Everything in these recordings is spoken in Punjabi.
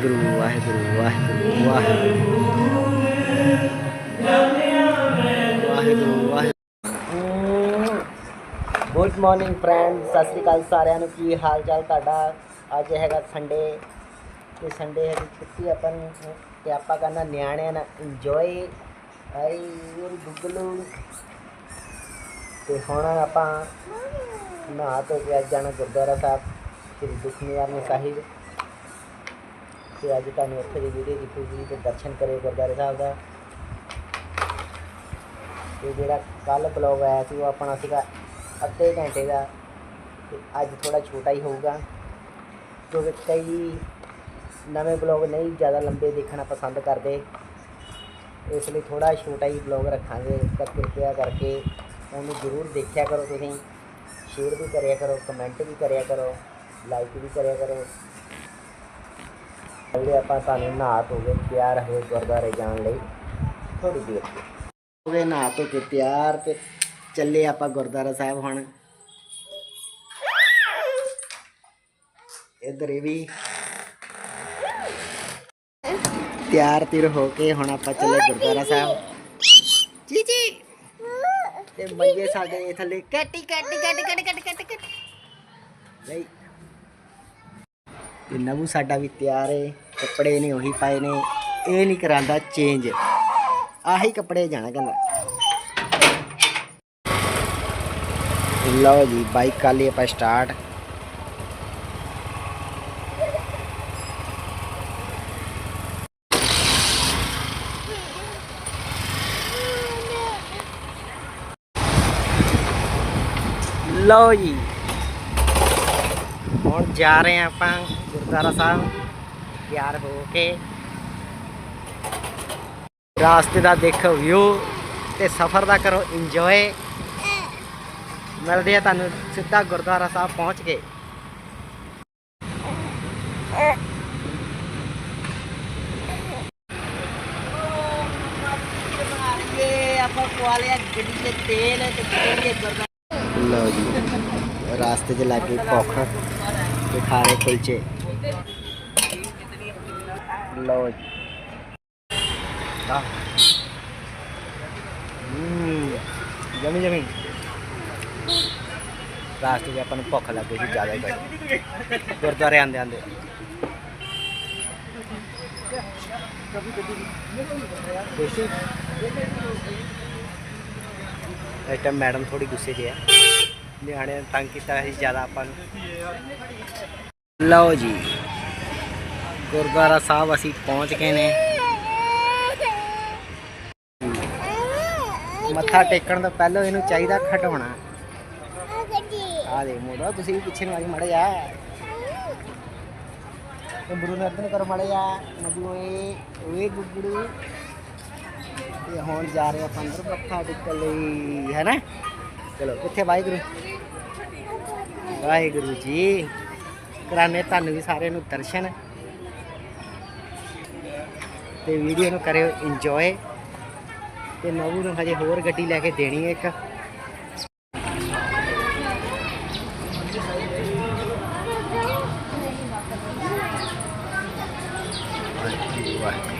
Waheguru Waheguru Waheguru Waheguru. Waheguru good morning friend Sat Sri ਅਕਾਲ ਸਾਰਿਆਂ ਨੂੰ। ਕੀ ਹਾਲ ਚਾਲ ਤੁਹਾਡਾ? ਅੱਜ ਹੈਗਾ ਸੰਡੇ, ਤੇ ਸੰਡੇ ਹੈ ਛੁੱਟੀ ਆਪਾਂ ਨੂੰ, ਤੇ ਆਪਾਂ ਕਰਨਾ ਨਿਆਣਿਆਂ ਨਾਲ ਇੰਜੋਏ ਆਈ ਮੇਰੀ ਗੁੱਗਲੂ। ਤੇ ਹੁਣ ਆਪਾਂ ਨਹਾ ਧੋ ਕੇ ਅੱਜ ਜਾਣਾ ਗੁਰਦੁਆਰਾ ਸਾਹਿਬ, ਸ੍ਰੀ ਦੁਖਨਿਵਾਰਨ ਸਾਹਿਬ। ਤੇ ਅੱਜ ਤੁਹਾਨੂੰ ਉੱਥੇ ਦੀ ਵੀਡੀਓ ਦਿਖੂਗੀ ਤੇ ਦਰਸ਼ਨ ਕਰਿਓ ਗੁਰਦੁਆਰੇ ਸਾਹਿਬ ਦਾ। ਤੇ ਜਿਹੜਾ ਕੱਲ ਬਲੌਗ ਆਇਆ ਸੀ, ਉਹ ਆਪਣਾ ਸੀਗਾ ਅੱਧੇ ਘੰਟੇ ਦਾ। ਤੇ ਅੱਜ ਥੋੜਾ ਛੋਟਾ ਹੀ ਹੋਊਗਾ, ਕਿਉਂਕਿ ਕਈ ਨਵੇਂ ਬਲੌਗ ਨਹੀਂ ਜ਼ਿਆਦਾ ਲੰਬੇ ਦੇਖਣਾ ਪਸੰਦ ਕਰਦੇ। ਇਸ ਲਈ ਥੋੜਾ ਛੋਟਾ ਹੀ ਬਲੌਗ ਰੱਖਾਂਗੇ, ਤਾਂ ਕਿਰਪਾ ਕਰਕੇ ਉਹਨੂੰ ਜ਼ਰੂਰ ਦੇਖਿਆ ਕਰੋ ਤੁਸੀਂ। ਸ਼ੇਅਰ ਵੀ ਕਰਿਆ ਕਰੋ ਕਮੈਂਟ ਵੀ ਕਰਿਆ ਕਰੋ ਲਾਈਕ ਵੀ ਕਰਿਆ ਕਰੋ। ਜਿਹੜੇ ਆਪਾਂ ਤੁਹਾਨੂੰ ਨਹਾ ਧੋ ਕੇ ਤਿਆਰ ਹੋਏ ਗੁਰਦੁਆਰੇ ਜਾਣ ਲਈ ਥੋੜੀ ਦੇਰ ਹੋ ਗਏ ਨਹਾ ਧੋ ਕੇ ਤਿਆਰ ਤੇ ਚੱਲੇ ਆਪਾਂ ਗੁਰਦੁਆਰਾ ਸਾਹਿਬ ਹੁਣ। ਇੱਧਰ ਇਹ ਵੀ ਤਿਆਰ ਤਿਰ ਹੋ ਕੇ ਹੁਣ ਆਪਾਂ ਚੱਲੇ ਗੁਰਦੁਆਰਾ ਸਾਹਿਬ। ਜੀ ਜੀ ਤੇ ਮੰਜੇ ਸਾਡੇ ਥੱਲੇ। ਕੱਟੀ ਕੱਟੀ ਕੱਟੀ ਕੱਟੀ ਕੱਟੀ ਕੱਟੀ ਕੱਟੀ। ਨਹੀਂ। ਤੇ ਨਵੂ ਸਾਡਾ ਵੀ ਤਿਆਰ ਹੈ ਕੱਪੜੇ ਨੇ ਉਹੀ ਪਾਏ ਨੇ, ਇਹ ਨਹੀਂ ਕਰਾਂਦਾ ਚੇਂਜ ਆਹੀ ਕੱਪੜੇ ਜਾਣਾ ਕਹਿੰਦਾ। ਲਓ ਜੀ, ਬਾਈਕ ਕਰ ਲਈ ਆਪਾਂ ਸਟਾਰਟ ਲਓ ਜੀ। ਹੁਣ ਜਾ ਰਹੇ ਆਪਾਂ ਗੁਰਦੁਆਰਾ ਸਾਹਿਬ, ਤਿਆਰ ਹੋ ਕੇ। ਰਾਸਤੇ ਦਾ ਦੇਖੋ ਵਿਊ ਤੇ ਸਫ਼ਰ ਦਾ ਕਰੋ ਇੰਜੋਏ ਮਿਲਦੇ ਆ ਤੁਹਾਨੂੰ ਸਿੱਧਾ ਗੁਰਦੁਆਰਾ ਸਾਹਿਬ ਪਹੁੰਚ ਕੇ। ਆਪਾਂ ਕੁਆਲਿਆ ਗੱਡੀ ਤੇ ਤੇਲ ਤੇ ਗੱਡੀ ਗੁਰਦੁਆਰਾ ਲਓ ਜੀ, ਰਾਸਤੇ 'ਚ ਲੱਗੇ ਭੁੱਖ। ਤੇ ਖਾ ਰਹੇ ਕੁਲਚੇ ਲਓ ਜੀ। ਹੂੰ, ਜਮੀ ਜਮੀ। ਰਾਸਤੇ 'ਚ ਆਪਾਂ ਨੂੰ ਭੁੱਖ ਲੱਗ ਗਈ ਸੀ ਜ਼ਿਆਦਾ ਹੀ। ਗੁਰਦੁਆਰੇ ਆਂਦੇ ਆਂਦੇ ਇਸ ਟਾਈਮ ਮੈਡਮ ਥੋੜੀ ਗੁੱਸੇ 'ਚ ਆ। ਨਿਆਣਿਆਂ ਨੇ ਤੰਗ ਕੀਤਾ ਸੀ ਜ਼ਿਆਦਾ ਆਪਾਂ ਨੂੰ। ਲਓ ਜੀ, ਗੁਰਦੁਆਰਾ ਸਾਹਿਬ ਅਸੀਂ ਪਹੁੰਚ ਗਏ ਨੇ। ਮੱਥਾ ਟੇਕਣ ਤੋਂ ਪਹਿਲਾਂ ਇਹਨੂੰ ਚਾਹੀਦਾ ਖਟਾਉਣਾ ਆ ਦੇ ਮੋੜਾ, ਤੁਸੀਂ ਵੀ ਪਿੱਛੇ ਨੂੰ ਆਈ ਮੜੇ ਆ ਗੁਰੂ ਨੇ ਅਰਦਨ ਮੜੇ ਆ ਨਬੂ ਓਏ ਓਏ ਗੁੱਗੜੂ। ਤੇ ਹੁਣ ਜਾ ਰਹੇ ਆਪਾਂ ਅੰਦਰ ਮੱਥਾ ਟੇਕਣ ਲਈ, ਹੈ ਨਾ? ਚਲੋ, ਕਿੱਥੇ ਵਾਹਿਗੁਰੂ? ਵਾਹਿਗੁਰੂ ਜੀ। ਕਰਾਣੇ ਤੁਹਾਨੂੰ ਵੀ ਸਾਰਿਆਂ ਨੂੰ ਦਰਸ਼ਨ ਤੇ ਵੀਡੀਓ ਨੂੰ ਕਰਿਓ ਇੰਜੋਏ ਤੇ ਨਵੂ ਨੂੰ ਹਜੇ ਹੋਰ ਗੱਡੀ ਲੈ ਕੇ ਦੇਣੀ ਹੈ ਇੱਕ। ਵਾਹਿਗੁਰੂ।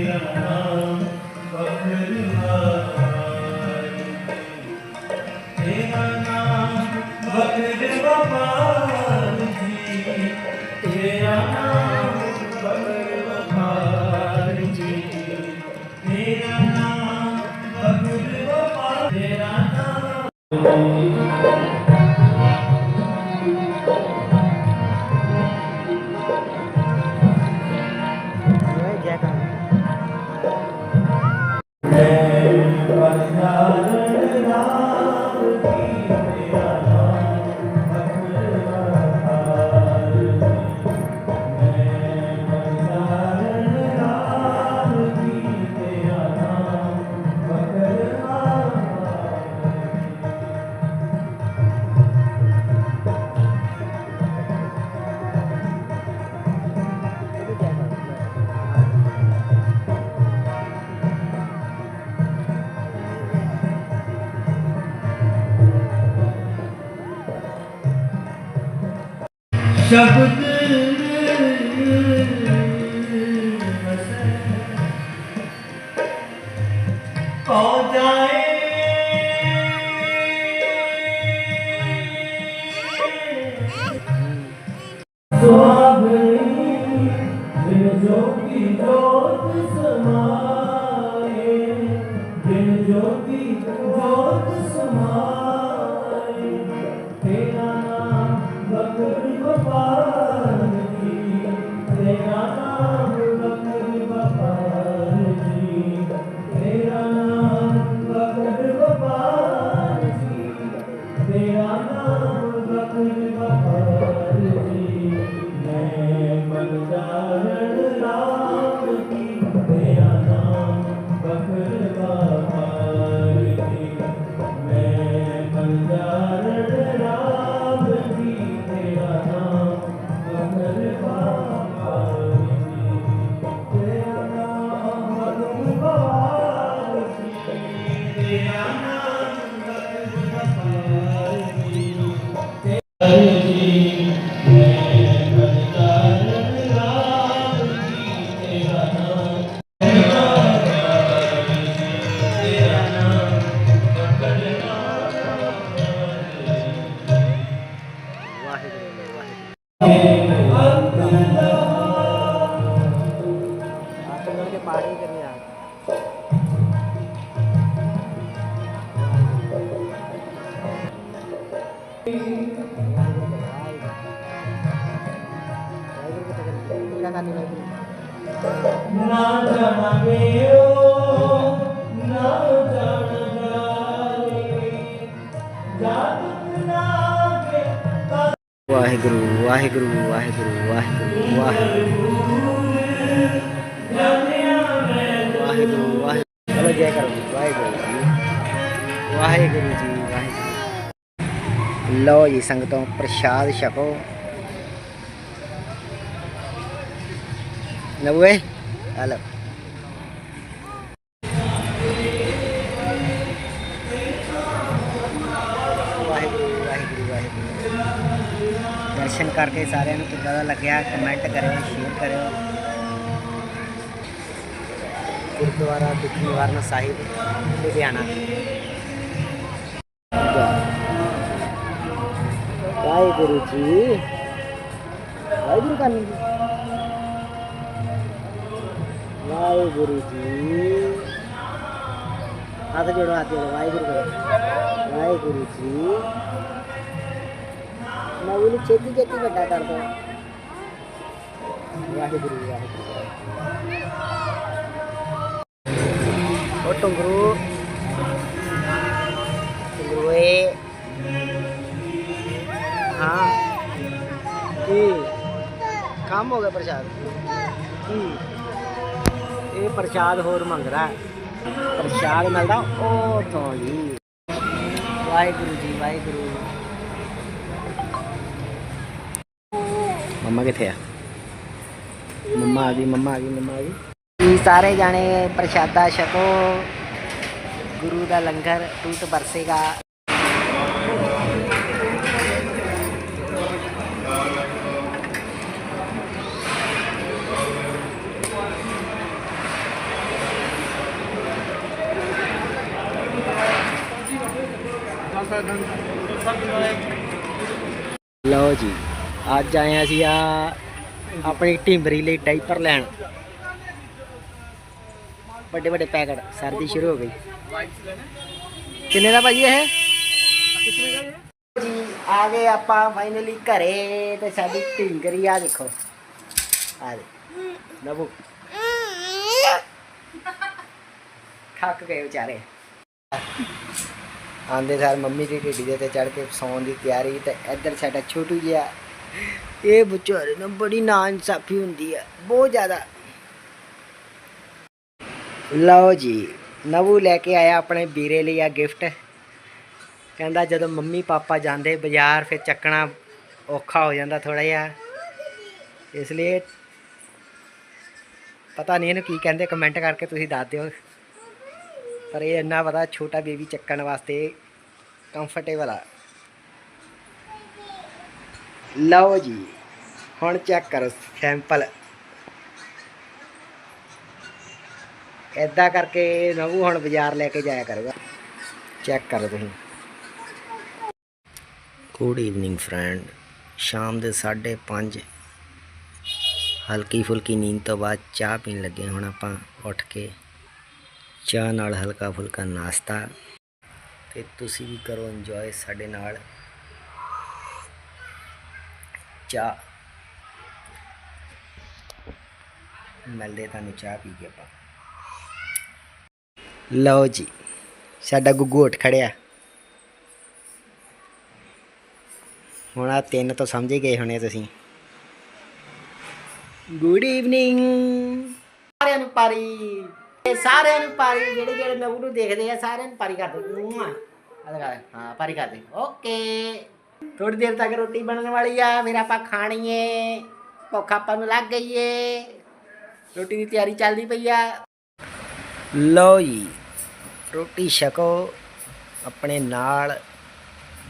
não ਸ਼ਬਦ ਕੋ ਜਾਏ ਨਾ ਜਾਣਾਂਗੇ ਓ ਨਾ ਜਾਣ ਜਾਏ ਜਾਤ ਨਾਗੇ ਵਾਹਿਗੁਰੂ ਵਾਹਿਗੁਰੂ ਵਾਹਿਗੁਰੂ ਵਾਹਿਗੁਰੂ ਵਾਹਿਗੁਰੂ ਵਾਹਿਗੁਰੂ। ਵਾਹਿਗੁਰੂ ਜੈ ਕਰੋ ਜੀ, ਵਾਹਿਗੁਰੂ ਜੀ। ਵਾਹਿਗੁਰੂ ਜੀ ਵਾਹਿਗੁਰੂ। ਲਓ ਜੀ ਸੰਗਤੋਂ ਪ੍ਰਸ਼ਾਦ ਛਕੋ। ਨਵਏ ਹਲੋ ਵਾਹਿਗੁਰੂ ਵਾਹਿਗੁਰੂ ਵਾਹਿਗੁਰੂ ਦਰਸ਼ਨ ਕਰਕੇ ਸਾਰਿਆਂ ਨੂੰ ਕਿੱਦਾਂ ਦਾ ਲੱਗਿਆ? ਕਮੈਂਟ ਕਰਿਓ ਸ਼ੇਅਰ ਕਰਿਓ। ਗੁਰਦੁਆਰਾ ਦੁੱਖ ਨਿਵਾਰਨ ਸਾਹਿਬ, ਲੁਧਿਆਣਾ। ਵਾਹਿਗੁਰੂ ਜੀ। ਵਾਹਿਗੁਰੂ ਕਰਨੀ ਜੀ ਵਾਹਿਗੁਰੂ ਜੀ ਹੱਥ ਜੋੜੋ ਹੱਥ ਜੋੜੋ ਵਾਹਿਗੁਰੂ ਕਰੋ ਵਾਹਿਗੁਰੂ ਜੀ ਨਵੀਂ ਨੂੰ ਛੇਤੀ ਛੇਤੀ ਵੱਡਾ ਕਰ ਦੋ ਵਾਹਿਗੁਰੂ ਵਾਹਿਗੁਰੂ ਉਹ ਟੁੰਗਰੂ ਇਹ ਪ੍ਰਸ਼ਾਦ ਹੋਰ ਮੰਗਦਾ ਪ੍ਰਸ਼ਾਦ ਮਿਲਦਾ ਉਹ ਤੋਂ ਜੀ। ਵਾਹਿਗੁਰੂ ਜੀ, ਵਾਹਿਗੁਰੂ। ਮੰਮਾ ਕਿੱਥੇ ਆ? ਮੰਮਾ ਆ ਗਈ, ਮੰਮਾ ਆ ਗਈ, ਮੰਮਾ ਆ ਗਈ। ਜੀ ਸਾਰੇ ਜਾਣੇ ਪ੍ਰਸ਼ਾਦਾ ਛਕੋ। ਗੁਰੂ ਦਾ ਲੰਗਰ ਟੂਟ ਬਰਸੇਗਾ ਲਓ ਜੀ, ਅੱਜ ਆਏ ਹਾਂ ਅਸੀਂ ਆ ਆਪਣੀ ਢਿੰਬਰੀ ਲਈ ਡਾਈਪਰ ਲੈਣ। ਵੱਡੇ ਵੱਡੇ ਪੈਕਟ, ਸਰਦੀ ਸ਼ੁਰੂ ਹੋ ਗਈ। ਕਿੰਨੇ ਦਾ ਭਾਜੀ ਇਹ? ਜੀ, ਆ ਗਏ ਆਪਾਂ ਫਾਈਨਲੀ ਘਰੇ ਤੇ ਸਾਡੀ ਢਿੰਗਰੀ ਆ ਦੇਖੋ। ਆ ਦੇ, ਨਬੂ। ਥੱਕ ਗਏ ਵਿਚਾਰੇ। ਆਂਦੇ ਸਾਰ ਮੰਮੀ ਦੀ ਢਿੱਡੀ ਦੇ ਤੇ ਚੜ ਕੇ ਸੌਣ ਦੀ ਤਿਆਰੀ ਤੇ ਇੱਧਰ ਸਾਡਾ ਛੋਟੂ ਜਿਹਾ। ਇਹ ਵਿਚਾਰੇ ਨੂੰ ਬੜੀ ਨਾਇਨਸਾਫੀ ਹੁੰਦੀ ਹੈ ਬਹੁਤ ਜ਼ਿਆਦਾ। ਲਓ ਜੀ, ਨਵੂ ਲੈ ਕੇ ਆਇਆ ਆਪਣੇ ਵੀਰੇ ਲਈ ਆ ਗਿਫਟ। ਕਹਿੰਦਾ ਜਦੋਂ ਮੰਮੀ ਪਾਪਾ ਜਾਂਦੇ ਬਾਜ਼ਾਰ, ਫਿਰ ਚੱਕਣਾ ਔਖਾ ਹੋ ਜਾਂਦਾ ਥੋੜਾ ਜਿਹਾ। ਇਸ ਲਈ ਪਤਾ ਨਹੀਂ ਇਹਨੂੰ ਕੀ ਕਹਿੰਦੇ ਕਮੈਂਟ ਕਰਕੇ ਤੁਸੀਂ ਦੱਸ ਦਿਓ। ਪਰ ਇਹ ਇੰਨਾ ਪਤਾ ਛੋਟਾ ਬੇਬੀ ਚੱਕਣ ਵਾਸਤੇ ਕੰਫਰਟੇਬਲ ਆ। ਲਓ ਜੀ, ਹੁਣ ਚੈੱਕ ਕਰੋ ਸੈਂਪਲ ਐਦਾਂ ਕਰਕੇ ਨਵੂ ਹੁਣ ਬਾਜ਼ਾਰ ਲੈ ਕੇ ਜਾਇਆ ਕਰੂਗਾ। ਚੈੱਕ ਕਰੋ ਤੁਸੀਂ। ਗੁੱਡ ਈਵਨਿੰਗ ਫਰੈਂਡ ਸ਼ਾਮ ਦੇ 5:30 ਹਲਕੀ ਫੁਲਕੀ ਨੀਂਦ ਤੋਂ ਬਾਅਦ ਚਾਹ ਪੀਣ ਲੱਗੇ ਹੁਣ ਆਪਾਂ ਉੱਠ ਕੇ। ਚਾਹ ਨਾਲ ਹਲਕਾ ਫੁਲਕਾ ਨਾਸ਼ਤਾ ਤੇ ਤੁਸੀਂ ਵੀ ਕਰੋ ਇੰਜੋਏ ਸਾਡੇ ਨਾਲ। ਚਾਹ। ਮਿਲਦੇ ਤੁਹਾਨੂੰ ਚਾਹ ਪੀ ਕੇ ਆਪਾਂ। ਲਓ ਜੀ, ਸਾਡਾ ਗੁੱਗੂ ਉੱਠ ਖੜਿਆ। ਹੁਣ ਆ ਤਿੰਨ ਤੋਂ ਸਮਝ ਹੀ ਗਏ ਹੋਣੇ ਤੁਸੀਂ। ਗੁੱਡ ਈਵਨਿੰਗ ਸਾਰਿਆਂ ਨੂੰ ਪਾਰੀ। ਇਹ ਸਾਰਿਆਂ ਨੂੰ ਪਾਰੀ, ਜਿਹੜੇ ਜਿਹੜੇ ਨਵੂ ਨੂੰ ਦੇਖਦੇ ਆ, ਸਾਰਿਆਂ ਨੂੰ ਪਾਰੀ ਕਰ ਦੋ। ਹਾਂ, ਪਾਰੀ ਕਰ ਦੇ। ਓਕੇ। ਥੋੜੀ ਦੇਰ ਤੱਕ ਰੋਟੀ ਬਣਨ ਵਾਲੀ ਆ। ਫਿਰ ਆਪਾਂ ਖਾਣੀ ਏ। ਭੁੱਖ ਆਪਾਂ ਨੂੰ ਲੱਗ ਗਈ ਏ। ਰੋਟੀ ਦੀ ਤਿਆਰੀ ਚੱਲਦੀ ਪਈ ਆ। ਲਓ ਜੀ, ਰੋਟੀ ਛਕੋ। ਆਪਣੇ ਨਾਲ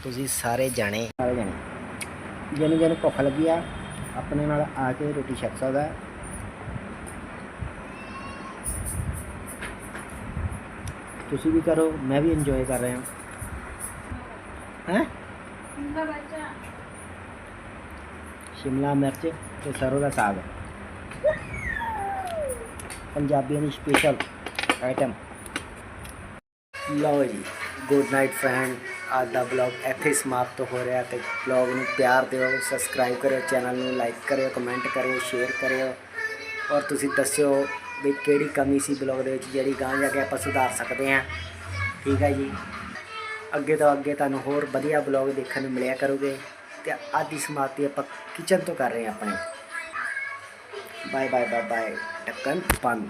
ਤੁਸੀਂ ਸਾਰੇ ਜਾਣੇ। ਸਾਰੇ ਜਾਣੇ। ਜਿਹਨੂੰ ਜਿਹਨੂੰ ਭੁੱਖ ਲੱਗੀ ਆ, ਆਪਣੇ ਨਾਲ ਆ ਕੇ ਰੋਟੀ ਛਕ ਸਕਦਾ। ਤੁਸੀਂ ਵੀ ਕਰੋ ਮੈਂ ਵੀ ਇੰਜੋਏ ਕਰ ਰਿਹਾ ਹਾਂ। ਸ਼ਿਮਲਾ ਮਿਰਚ। ਤੇ ਸਰੋਂ ਦਾ ਸਾਗ। ਪੰਜਾਬੀਆਂ ਦੀ ਸਪੈਸ਼ਲ ਆਈਟਮ ਲਓ ਜੀ ਗੁੱਡ ਨਾਈਟ ਫਰੈਂਡ ਅੱਜ ਦਾ ਬਲੌਗ ਇੱਥੇ ਸਮਾਪਤ ਹੋ ਰਿਹਾ ਤੇ ਬਲੌਗ ਨੂੰ ਪਿਆਰ ਦਿਓ ਸਬਸਕ੍ਰਾਈਬ ਕਰਿਓ ਚੈਨਲ ਨੂੰ ਲਾਈਕ ਕਰਿਓ ਕਮੈਂਟ ਕਰਿਓ ਸ਼ੇਅਰ ਕਰਿਓ। ਔਰ ਤੁਸੀਂ ਦੱਸਿਓ ਵੀ ਕਿਹੜੀ ਕਮੀ ਸੀ ਬਲੌਗ ਦੇ ਵਿੱਚ, ਜਿਹੜੀ ਗਾਂ ਜਾ ਕੇ ਆਪਾਂ ਸੁਧਾਰ ਸਕਦੇ ਹਾਂ। ਠੀਕ ਹੈ ਜੀ। ਅੱਗੇ ਤੋਂ ਅੱਗੇ ਤੁਹਾਨੂੰ ਹੋਰ ਵਧੀਆ ਬਲੌਗ ਦੇਖਣ ਨੂੰ ਮਿਲਿਆ ਕਰੋਗੇ। ਤੇ ਅੱਜ ਦੀ ਸਮਾਪਤੀ ਆਪਾਂ ਕਿਚਨ ਤੋਂ ਕਰ ਰਹੇ ਹਾਂ ਆਪਣੇ। Bye bye bye bye. ਢੱਕਣ ਬੰਦ।